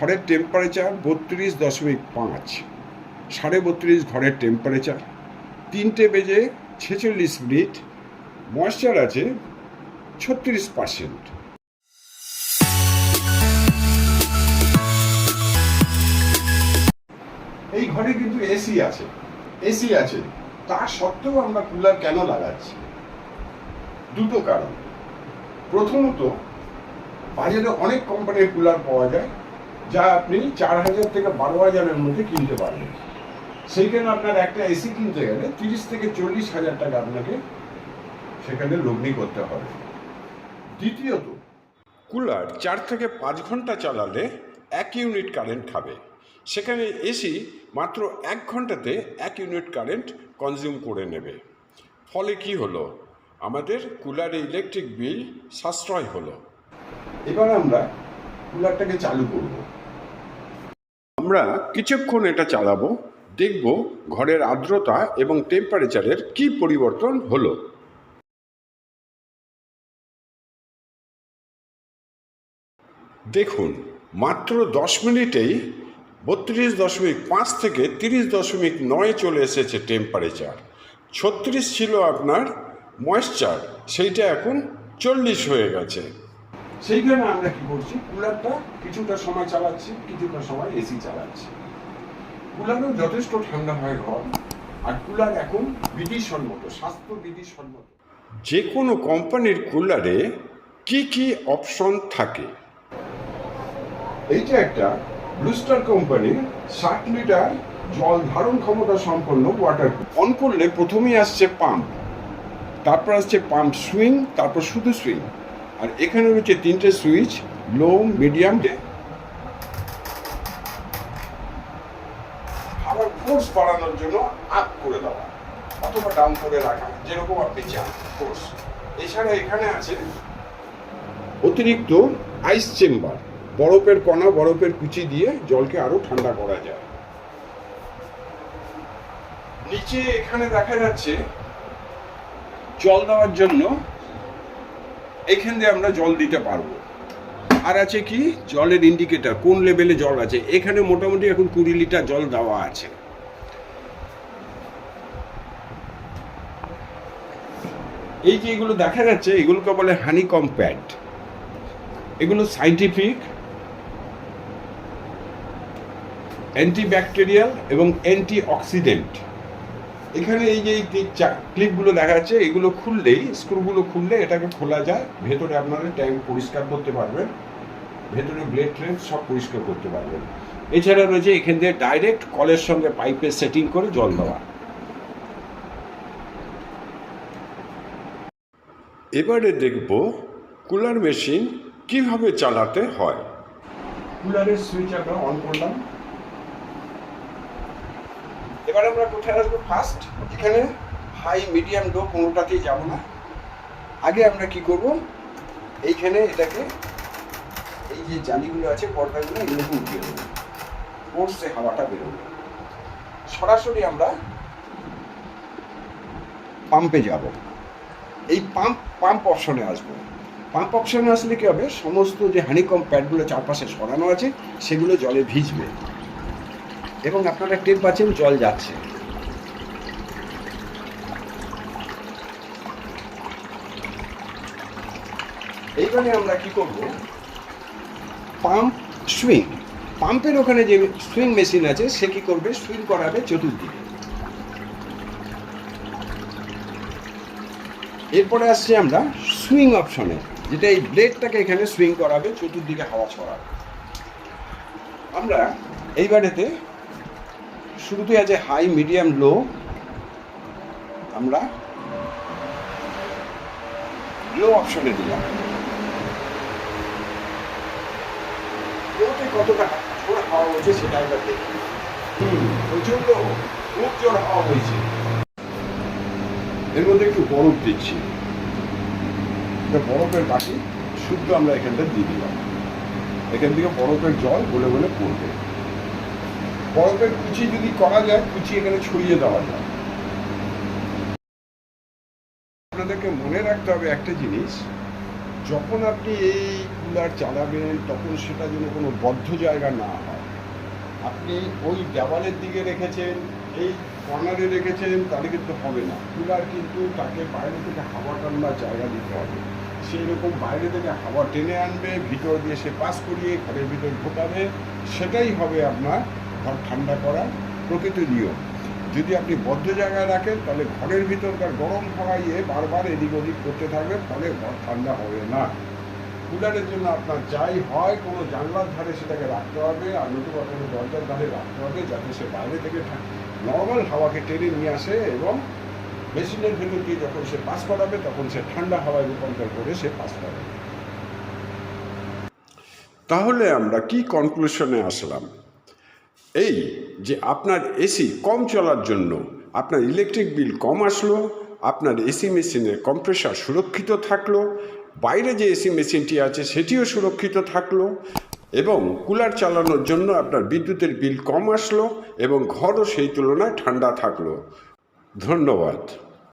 ঘরের টেম্পারেচার বত্রিশ দশমিক পাঁচ, সাড়ে বত্রিশ ঘরের টেম্পারেচার তিনটে বেজে ছেচল্লিশ মিনিট ময়েশ্চার আছে ছত্রিশ পার্সেন্ট এই ঘরে কিন্তু এসি আছে এসি আছে, তা সত্ত্বেও আমরা কুলার কেন লাগাচ্ছি? দুটো কারণ। প্রথমত, বাজারে অনেক কোম্পানির কুলার পাওয়া যায় যা আপনি চার হাজার থেকে বারো হাজারের মধ্যে কিনতে পারবেন। সেইখানে আপনার একটা এসি কিনতে গেলে তিরিশ থেকে চল্লিশ হাজার টাকা আপনাকে সেখানে লগ্নি করতে হবে। দ্বিতীয়ত, কুলার চার থেকে পাঁচ ঘণ্টা চালালে এক ইউনিট কারেন্ট খাবে। সেখানে এসি মাত্র এক ঘন্টাতে এক ইউনিট কারেন্ট কনজিউম করে নেবে। ফলে কি হলো? আমাদের কুলারে ইলেকট্রিক বিল সাশ্রয় হলো। এবার আমরা কুলারটাকে চালু করব। আমরা কিছুক্ষণ এটা চালাবো, দেখব ঘরের আর্দ্রতা এবং টেম্পারেচারের কি পরিবর্তন হলো। দেখুন, মাত্র দশ মিনিটেই বত্রিশ দশমিক পাঁচ থেকে তিরিশ দশমিক নয় চলে এসেছে টেম্পারেচার ছত্রিশ ছিল আপনার ময়েশ্চার সেইটা এখন চল্লিশ হয়ে গেছে। সেইখানে আমরা কি করছি? কুলারটা কিছুটা সময় চালাচ্ছি কিছুটা সময় এসি চালাচ্ছি। কুলারও যথেষ্ট ঠান্ডা হয় ঘর আর কুলার এখন বিধিসম্মত স্বাস্থ্য বিধিসম্মত যে কোনো কোম্পানির কুলারে কি কি অপশন থাকে? এইটা একটা ব্লুস্টার কোম্পানির ষাট লিটার জল ধারণ ক্ষমতা সম্পন্ন ওয়াটার অন করলে প্রথমেই আসছে পাম্প তারপর আসছে পাম্প সুইং তারপর শুধু সুইং আর এখানে রয়েছে তিনটে সুইচ, লো, মিডিয়াম আবার ফোর্স বাড়ানোর জন্য আপ করে দেওয়া, অথবা ডাউন করে রাখা, যেরকম আপনি চান ফোর্স এছাড়া এখানে আছে অতিরিক্ত আইস চেম্বার বরফের কণা, বরফের কুচি দিয়ে জলকে আরও ঠান্ডা করা যায়। নিচে এখানে দেখা যাচ্ছে জল দেওয়ার জন্য এখান দিয়ে আমরা জল দিতে পারব। আর আছে কি? জলের ইন্ডিকেটার কোন লেভেলে জল আছে? এখানে মোটামুটি এখন কুড়ি লিটার জল দেওয়া আছে। এই যে এগুলো দেখা যাচ্ছে, এগুলোকে বলে হানি কম্প্যাক্ট এগুলো সাইন্টিফিক অ্যান্টিব্যাকটেরিয়াল এবং অ্যান্টি অক্সিডেন্ট এখানে এই যে ক্লিপগুলো দেখা যাচ্ছে এগুলো খুললেই স্ক্রুগুলো খুললে এটাকে খোলা যায়। ভেতরে আপনারা ট্যাঙ্ক পরিষ্কার করতে পারবেন। ভেতরে ব্লেড ট্রেন সব পরিষ্কার করতে পারবেন। এছাড়া রয়েছে এখান দিয়ে ডাইরেক্ট কলের সঙ্গে পাইপের সেটিং করে জল দেওয়া। এবারে দেখব কুলার মেশিন কীভাবে চালাতে হয়। কুলারের সুইচ আমরা অন করলাম। এবার আমরা কোথায় আসব? ফার্স্ট এখানে হাই মিডিয়াম লো কোনোটাতেই যাব না। আগে আমরা কি করব? এইখানে এটাকে এই যে জালিগুলো আছে, পর্দাগুলো, এগুলোকে উঠিয়ে দেবো ফোর্সে হাওয়াটা বেরোবে। সরাসরি আমরা পাম্পে যাব। এই পাম্প পাম্প অপশনে আসব। পাম্প অপশনে আসলে কি হবে? সমস্ত যে হানিকম প্যাডগুলো চারপাশে সরানো আছে, সেগুলো জলে ভিজবে। এবং আপনারা টের পাচ্ছেন জল যাচ্ছে। এইখানে আমরা কি করব? Pump swing. পাম্পের ওখানে যে সুইং মেশিন আছে, সে কি করবে? সুইং করাবে চতুর্দিকে। এরপরে আসছি আমরা সুইং অপশনে, যেটা এই ব্লেডটাকে এখানে সুইং করাবে, চতুর্দিকে হাওয়া ছড়াবে। আমরা এইবারেতে শুরুতে আছে হাই, মিডিয়াম, লো। আমরা লো অপশনে দিলাম। লোতে কতটা জোর হাওয়া হচ্ছে সেটা একবার দেখি। প্রচণ্ড খুব জোর হাওয়া হয়েছে। এর মধ্যে একটু বরফ দিচ্ছি বরফের বাটি, শুদ্ধ আমরা এখানটা দিয়ে দিলাম। এখান থেকে বরফের জল গলে গলে পড়বে। বরফের কুচি যদি করা যায়, কুচি এখানে ছড়িয়ে দেওয়া যায়। আপনাদেরকে মনে রাখতে হবে একটা জিনিস, যখন আপনি এই কুলার চালাবেন, তখন সেটা যেন কোনো বদ্ধ জায়গা না হয়। আপনি ওই দেওয়ালের দিকে রেখেছেন, এই কর্নারে রেখেছেন, তাহলে কিন্তু হবে না। কুলার কিন্তু তাকে বাইরে থেকে হাওয়া টান্নার জায়গা দিতে হবে। সেই রকম বাইরে থেকে হাওয়া টেনে আনবে, ভিতর দিয়ে সে পাস করিয়ে ঘরের ভিতর ঢোকাবে, সেটাই হবে আপনার ঘর ঠান্ডা করার প্রকৃত নিয়ম। যদি আপনি বদ্ধ জায়গায় রাখেন, তাহলে ঘরের ভিতরকার গরম হাওয়া ইয়ে বারবার এদিক ওদিক করতে থাকবে ফলে ঘর ঠান্ডা হবে না। কুলারের জন্য আপনার যাই হয়, কোনো জানলার ধারে সেটাকে রাখতে হবে, আর নতুবা কোনো দরজার ধারে রাখতে হবে, যাতে সে বাইরে থেকে নর্মাল হাওয়াকে টেনে নিয়ে আসে এবং মেশিনের ভেতর দিয়ে যখন সে পাস করাবে তখন সে ঠান্ডা হাওয়ায় রূপান্তর করে সে পাস করাবে তাহলে আমরা কি কনক্লুশনে আসলাম? এই যে আপনার এসি কম চলার জন্য, আপনার ইলেকট্রিক বিল কম আসলো, আপনার এসি মেশিনের কম্প্রেসার সুরক্ষিত থাকল, বাইরে যে এসি মেশিনটি আছে সেটিও সুরক্ষিত থাকল এবং কুলার চালানোর জন্য আপনার বিদ্যুতের বিল কম আসলো এবং ঘরও সেই তুলনায় ঠান্ডা থাকল। ধন্যবাদ।